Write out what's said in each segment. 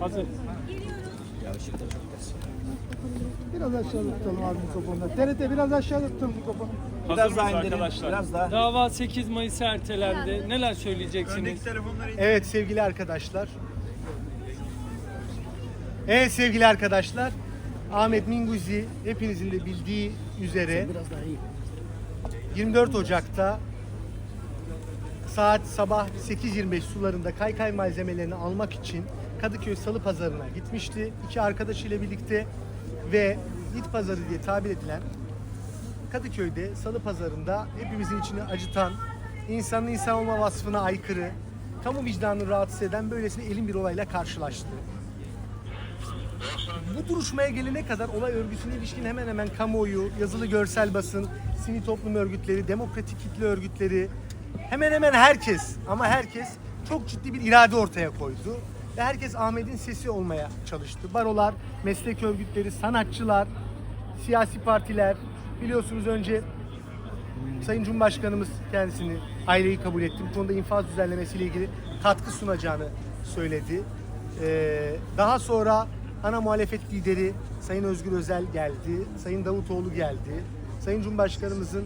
Hazır. Biraz aşağı tutalım abi mikrofonda. TRT biraz aşağı tutun mikrofonu. Hazır Biraz daha indirin, arkadaşlar? biraz daha. Dava 8 Mayıs'a ertelendi. Neler söyleyeceksiniz? Evet sevgili arkadaşlar. Evet sevgili arkadaşlar. Ahmet Minguzi hepinizin de bildiği üzere 24 Ocak'ta saat sabah 8.25 sularında kaykay malzemelerini almak için Kadıköy Salı Pazarı'na gitmişti. İki arkadaşıyla birlikte ve Bit Pazarı diye tabir edilen Kadıköy'de Salı Pazarı'nda hepimizin içini acıtan, insanın insan olma vasfına aykırı, kamu vicdanını rahatsız eden böylesine elin bir olayla karşılaştı. Bu duruşmaya gelene kadar olay örgüsüne ilişkin hemen hemen kamuoyu, yazılı görsel basın, sivil toplum örgütleri, demokratik kitle örgütleri, hemen hemen herkes ama herkes çok ciddi bir irade ortaya koydu. Ve herkes Ahmet'in sesi olmaya çalıştı. Barolar, meslek örgütleri, sanatçılar, siyasi partiler, biliyorsunuz önce Sayın Cumhurbaşkanımız kendisini aileyi kabul etti. Bu konuda infaz düzenlemesiyle ilgili katkı sunacağını söyledi. Ee, daha sonra ana muhalefet lideri Sayın Özgür Özel geldi. Sayın Davutoğlu geldi. Sayın Cumhurbaşkanımızın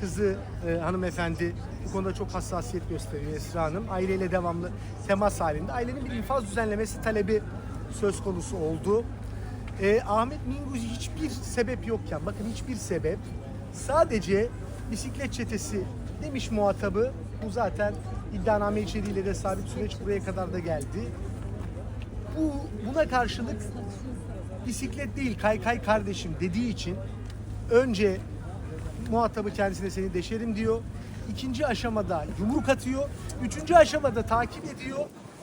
kızı e, hanımefendi bu konuda çok hassasiyet gösteriyor Esra Hanım. Aileyle devamlı temas halinde. Ailenin bir infaz düzenlemesi talebi söz konusu oldu. Ee, Ahmet Minguzi hiçbir sebep yokken, bakın hiçbir sebep, sadece bisiklet çetesi demiş muhatabı. Bu zaten iddianame içeriğiyle de sabit süreç buraya kadar da geldi. Bu buna karşılık bisiklet değil kaykay kardeşim dediği için önce muhatabı kendisine seni deşerim diyor. İkinci aşamada yumruk atıyor. Üçüncü aşamada takip ediyor.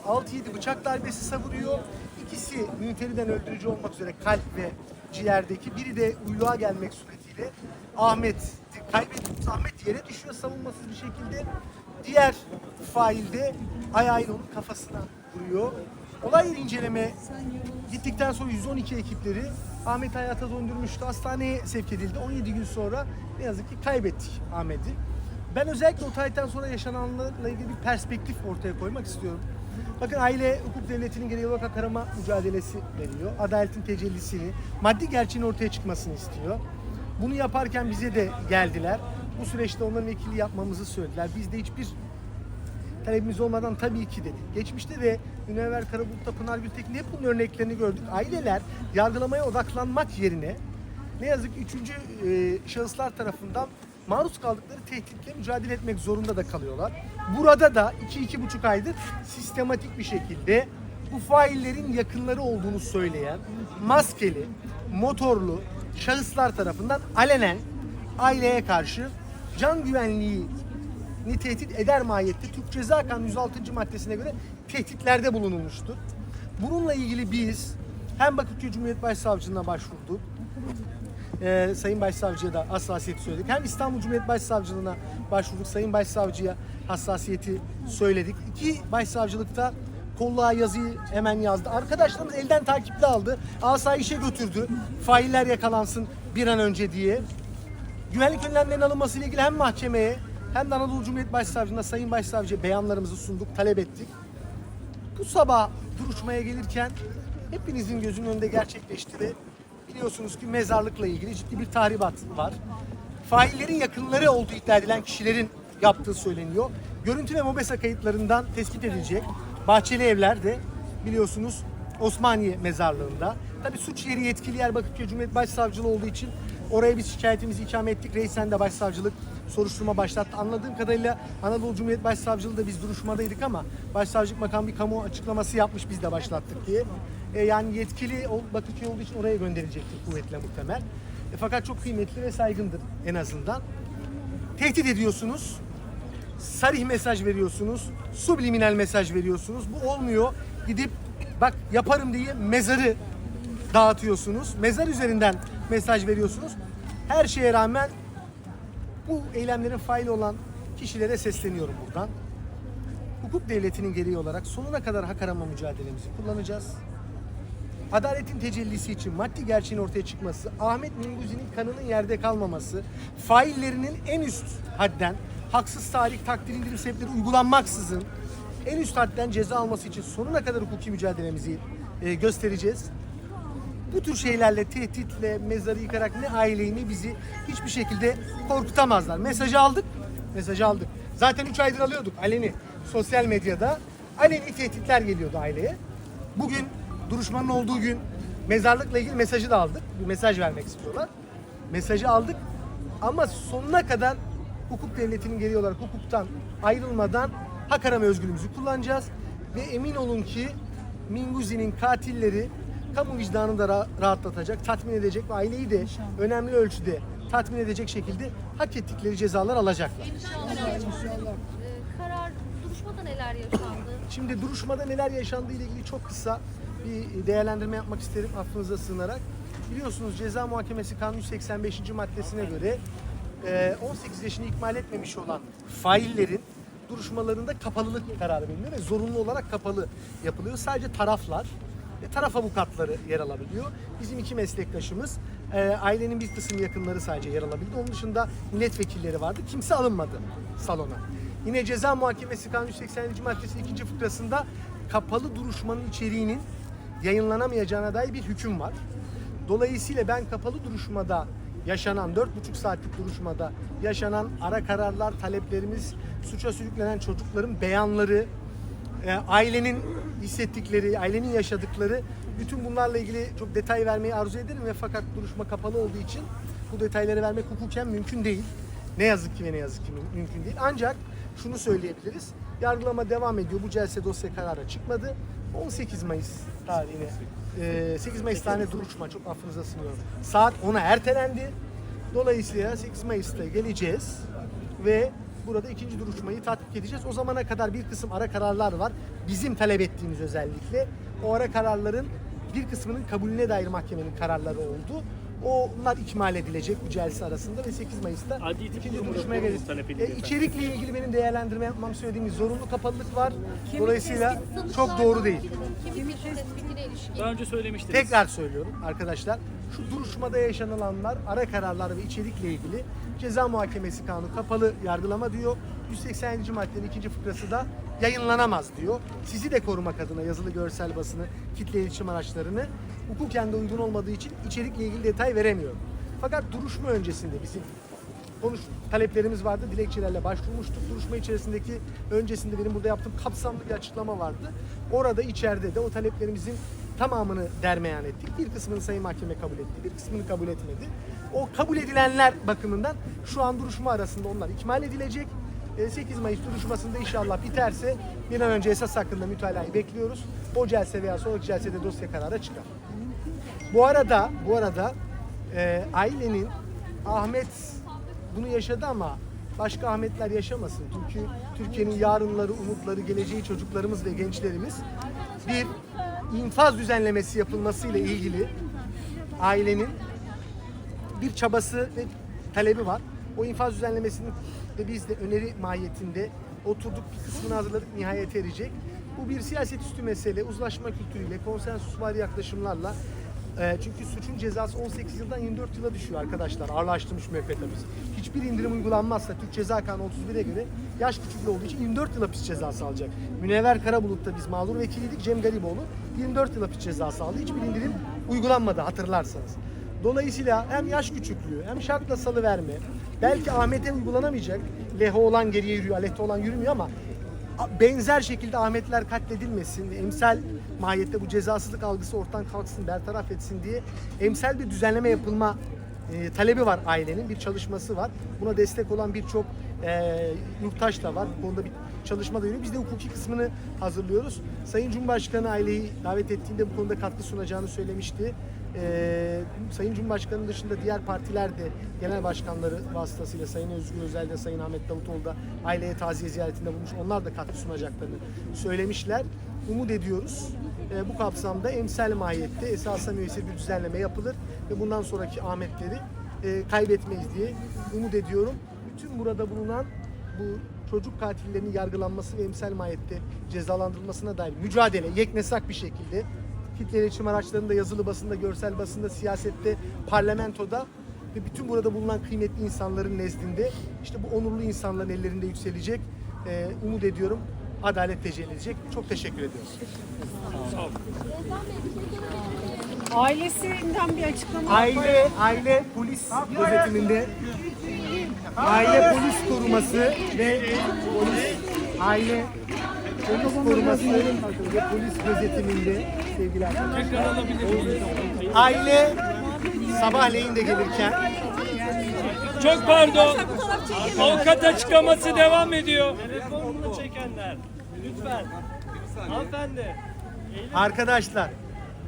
6-7 bıçak darbesi savuruyor. İkisi münferiden öldürücü olmak üzere kalp ve ciğerdeki. Biri de uyluğa gelmek suretiyle Ahmet kaybediyor. Ahmet yere düşüyor savunmasız bir şekilde. Diğer fail de ayağıyla onun kafasına vuruyor. Olay yeri inceleme gittikten sonra 112 ekipleri Ahmet hayata döndürmüştü. Hastaneye sevk edildi. 17 gün sonra ne yazık ki kaybettik Ahmet'i. Ben özellikle o tarihten sonra yaşananlarla ilgili bir perspektif ortaya koymak istiyorum. Bakın aile hukuk devletinin gereği olarak arama mücadelesi veriyor. Adaletin tecellisini, maddi gerçeğin ortaya çıkmasını istiyor. Bunu yaparken bize de geldiler. Bu süreçte onların vekili yapmamızı söylediler. Biz de hiçbir talebimiz olmadan tabii ki dedik. Geçmişte de Münevver Karabulut'ta Pınar Gültekin hep bunun örneklerini gördük. Aileler yargılamaya odaklanmak yerine ne yazık ki üçüncü e, şahıslar tarafından maruz kaldıkları tehditle mücadele etmek zorunda da kalıyorlar. Burada da iki iki buçuk aydır sistematik bir şekilde bu faillerin yakınları olduğunu söyleyen maskeli, motorlu şahıslar tarafından alenen aileye karşı can güvenliği ni tehdit eder mahiyette Türk Ceza Kanunu 106. maddesine göre tehditlerde bulunulmuştur. Bununla ilgili biz hem Bakırköy Cumhuriyet Başsavcılığına başvurduk. Ee, Sayın Başsavcıya da hassasiyeti söyledik. Hem İstanbul Cumhuriyet Başsavcılığına başvurduk. Sayın Başsavcıya hassasiyeti söyledik. İki başsavcılıkta kolluğa yazıyı hemen yazdı. Arkadaşlarımız elden takipli aldı. Asayişe götürdü. Failler yakalansın bir an önce diye güvenlik önlemlerinin alınması ile ilgili hem mahkemeye hem de Anadolu Cumhuriyet Başsavcılığına Sayın Başsavcıya beyanlarımızı sunduk, talep ettik. Bu sabah duruşmaya gelirken hepinizin gözünün önünde gerçekleşti ve biliyorsunuz ki mezarlıkla ilgili ciddi bir tahribat var. Faillerin yakınları olduğu iddia edilen kişilerin yaptığı söyleniyor. Görüntü ve mobesa kayıtlarından tespit edilecek. Bahçeli Evler de biliyorsunuz Osmaniye mezarlığında. Tabi suç yeri yetkili yer Bakırköy Cumhuriyet Başsavcılığı olduğu için oraya biz şikayetimizi ikame ettik. Reisen de başsavcılık soruşturma başlattı. Anladığım kadarıyla Anadolu Cumhuriyet Başsavcılığı da biz duruşmadaydık ama başsavcılık makamı bir kamu açıklaması yapmış biz de başlattık diye. E, yani yetkili Bakırköy olduğu için oraya gönderilecektir kuvvetle muhtemel. E, fakat çok kıymetli ve saygındır en azından. Tehdit ediyorsunuz sarih mesaj veriyorsunuz, subliminal mesaj veriyorsunuz. Bu olmuyor. Gidip bak yaparım diye mezarı dağıtıyorsunuz. Mezar üzerinden mesaj veriyorsunuz. Her şeye rağmen bu eylemlerin faili olan kişilere sesleniyorum buradan. Hukuk devletinin gereği olarak sonuna kadar hak arama mücadelemizi kullanacağız. Adaletin tecellisi için maddi gerçeğin ortaya çıkması, Ahmet Minguzi'nin kanının yerde kalmaması, faillerinin en üst hadden haksız tarih takdir indirim sebepleri uygulanmaksızın en üst hadden ceza alması için sonuna kadar hukuki mücadelemizi e, göstereceğiz. Bu tür şeylerle, tehditle, mezarı yıkarak ne aileyi ne bizi hiçbir şekilde korkutamazlar. Mesajı aldık, mesajı aldık. Zaten 3 aydır alıyorduk aleni sosyal medyada. Aleni tehditler geliyordu aileye. Bugün duruşmanın olduğu gün mezarlıkla ilgili mesajı da aldık. Bir mesaj vermek istiyorlar. Mesajı aldık ama sonuna kadar hukuk devletinin gereği olarak hukuktan ayrılmadan hak arama özgürlüğümüzü kullanacağız. Ve emin olun ki Minguzi'nin katilleri kamu vicdanını da ra- rahatlatacak, tatmin edecek ve aileyi de önemli ölçüde tatmin edecek şekilde hak ettikleri cezalar alacaklar. İnşallah. karar duruşmada neler yaşandı? Şimdi duruşmada neler yaşandığı ile ilgili çok kısa bir değerlendirme yapmak isterim affınıza sığınarak. Biliyorsunuz Ceza Muhakemesi Kanunu 185. maddesine göre e, 18 yaşını ikmal etmemiş olan faillerin duruşmalarında kapalılık kararı veriliyor ve zorunlu olarak kapalı yapılıyor. Sadece taraflar ve taraf avukatları yer alabiliyor. Bizim iki meslektaşımız e, ailenin bir kısım yakınları sadece yer alabildi. Onun dışında milletvekilleri vardı. Kimse alınmadı salona. Yine ceza muhakemesi kanunu 180. maddesi ikinci fıkrasında kapalı duruşmanın içeriğinin yayınlanamayacağına dair bir hüküm var. Dolayısıyla ben kapalı duruşmada yaşanan 4,5 saatlik duruşmada yaşanan ara kararlar, taleplerimiz, suça sürüklenen çocukların beyanları, e, ailenin hissettikleri, ailenin yaşadıkları bütün bunlarla ilgili çok detay vermeyi arzu ederim ve fakat duruşma kapalı olduğu için bu detayları vermek hukuken mümkün değil. Ne yazık ki ve ne yazık ki mü- mümkün değil. Ancak şunu söyleyebiliriz. Yargılama devam ediyor. Bu celse dosya karara çıkmadı. 18 Mayıs tarihine, e, 8 Mayıs tarihine duruşma çok affınıza sığınıyorum. Saat 10'a ertelendi. Dolayısıyla 8 Mayıs'ta geleceğiz ve burada ikinci duruşmayı tatbik edeceğiz. O zamana kadar bir kısım ara kararlar var. Bizim talep ettiğimiz özellikle. O ara kararların bir kısmının kabulüne dair mahkemenin kararları oldu. Onlar ikmal edilecek bu celse arasında ve 8 Mayıs'ta Adli tıp ikinci kurumu duruşmaya talep E, içerikle ilgili benim değerlendirme yapmam söylediğim zorunlu kapalılık var. Dolayısıyla çok doğru değil. Kimlik tespitine ilişkin. Daha önce söylemiştiniz. Tekrar söylüyorum arkadaşlar. Şu duruşmada yaşanılanlar, ara kararlar ve içerikle ilgili ceza muhakemesi kanunu kapalı yargılama diyor. 180. maddenin ikinci fıkrası da yayınlanamaz diyor. Sizi de korumak adına yazılı görsel basını, kitle iletişim araçlarını hukuken de uygun olmadığı için içerikle ilgili detay veremiyorum. Fakat duruşma öncesinde bizim konuş taleplerimiz vardı. Dilekçelerle başvurmuştuk. Duruşma içerisindeki öncesinde benim burada yaptığım kapsamlı bir açıklama vardı. Orada içeride de o taleplerimizin tamamını dermeyan ettik. Bir kısmını Sayın Mahkeme kabul etti, bir kısmını kabul etmedi. O kabul edilenler bakımından şu an duruşma arasında onlar ikmal edilecek. E, 8 Mayıs duruşmasında inşallah biterse bir an önce esas hakkında mütalayı bekliyoruz. O celse veya sonraki celsede dosya karara çıkar. Bu arada, bu arada e, ailenin Ahmet bunu yaşadı ama başka Ahmetler yaşamasın. Çünkü Türkiye'nin yarınları, umutları, geleceği çocuklarımız ve gençlerimiz bir infaz düzenlemesi yapılmasıyla ilgili ailenin bir çabası ve talebi var. O infaz düzenlemesinin ve biz de öneri mahiyetinde oturduk bir kısmını hazırladık nihayete erecek. Bu bir siyaset üstü mesele, uzlaşma kültürüyle, konsensus var yaklaşımlarla e, çünkü suçun cezası 18 yıldan 24 yıla düşüyor arkadaşlar. Ağırlaştırmış müebbet hapis. Hiçbir indirim uygulanmazsa Türk Ceza Kanunu 31'e göre yaş küçüklüğü olduğu için 24 yıl hapis cezası alacak. Münevver Karabulut'ta biz mağdur vekiliydik. Cem Gariboğlu 24 yıl hapis cezası aldı. Hiçbir indirim uygulanmadı hatırlarsanız. Dolayısıyla hem yaş küçüklüğü hem şartla salı verme. Belki Ahmet'e uygulanamayacak. Lehe olan geriye yürüyor, aleyhte olan yürümüyor ama benzer şekilde Ahmetler katledilmesin, emsal mahiyette bu cezasızlık algısı ortadan kalksın, bertaraf etsin diye emsal bir düzenleme yapılma e, talebi var ailenin, bir çalışması var. Buna destek olan birçok e, yurttaş da var. Bu konuda bir çalışma da yürüyor. Biz de hukuki kısmını hazırlıyoruz. Sayın Cumhurbaşkanı aileyi davet ettiğinde bu konuda katkı sunacağını söylemişti. Ee, Sayın Cumhurbaşkanı dışında diğer partiler de genel başkanları vasıtasıyla Sayın Özgür Özel de Sayın Ahmet Davutoğlu da aileye taziye ziyaretinde bulmuş. Onlar da katkı sunacaklarını söylemişler. Umut ediyoruz. Ee, bu kapsamda emsal mahiyette esasa müessir bir düzenleme yapılır ve bundan sonraki Ahmetleri e, kaybetmeyiz diye umut ediyorum. Bütün burada bulunan bu çocuk katillerinin yargılanması ve emsal mahiyette cezalandırılmasına dair mücadele yeknesak bir şekilde kitle iletişim araçlarında, yazılı basında, görsel basında, siyasette, parlamentoda ve bütün burada bulunan kıymetli insanların nezdinde işte bu onurlu insanların ellerinde yükselecek. Ee, umut ediyorum. adalet tecelli edecek. Çok teşekkür ediyoruz. Ailesinden bir açıklama Aile, aile polis gözetiminde aile polis koruması ve polis aile polis koruması ve polis gözetiminde sevgili arkadaşlar. Aile sabahleyin de gelirken Çok pardon. Avukat açıklaması devam ediyor. Telefonunu çekenler. Lütfen. Hanımefendi. Arkadaşlar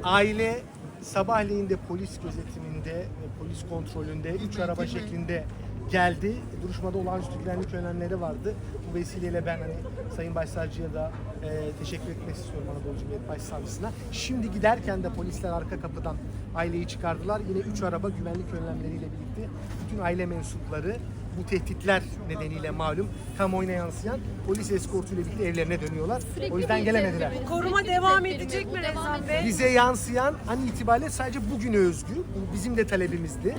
aile sabahleyin de polis gözetiminde ve polis kontrolünde üç araba şeklinde geldi. Duruşmada olağanüstü güvenlik önlemleri vardı. Bu vesileyle ben hani Sayın Başsavcıya da e, teşekkür etmek istiyorum Anadolu Cumhuriyet Başsavcısına. Şimdi giderken de polisler arka kapıdan aileyi çıkardılar. Yine üç araba güvenlik önlemleriyle birlikte bütün aile mensupları bu tehditler nedeniyle malum kamuoyuna yansıyan polis eskortuyla birlikte evlerine dönüyorlar. o yüzden gelemediler. Koruma devam edecek mi Rezan Bey? Bize yansıyan an itibariyle sadece bugüne özgü. Bu bizim de talebimizdi.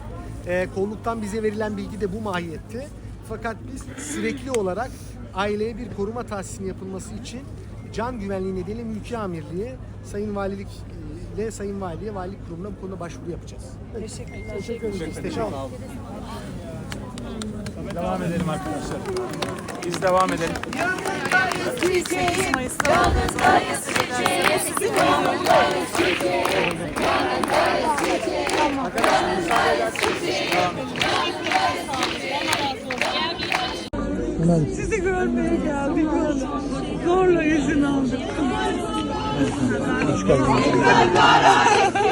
Ee, kolluktan bize verilen bilgi de bu mahiyette. Fakat biz sürekli olarak aileye bir koruma tahsisinin yapılması için can güvenliği nedeniyle mülki amirliğe, Sayın Valilik e, ile Sayın Valiye, Valilik Kurumu'na bu konuda başvuru yapacağız. Teşekkürler. Teşekkür ederiz. Teşekkür ederim. Devam edelim arkadaşlar. Biz devam edelim. Sizi görmeye geldik oğlum. Zorla izin aldık.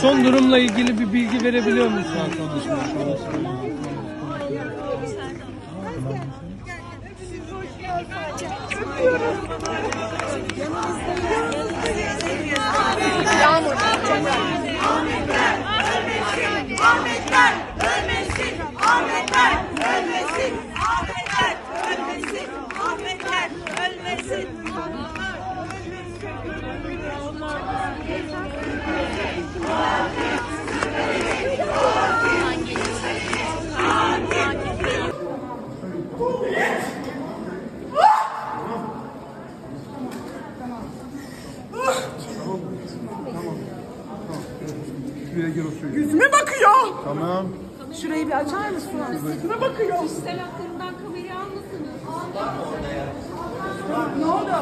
Son durumla ilgili bir bilgi verebiliyor musun? Ahmetler ölmesin! Ahmetler ölmesin! Ahmetler ölmesin! Ahmetler ölmesin! Yüzüme bakıyor. Tamam. Şurayı bir açar mısın? Yüzüme bakıyor. Kişisel haklarından kamerayı almasınız. Ne oldu?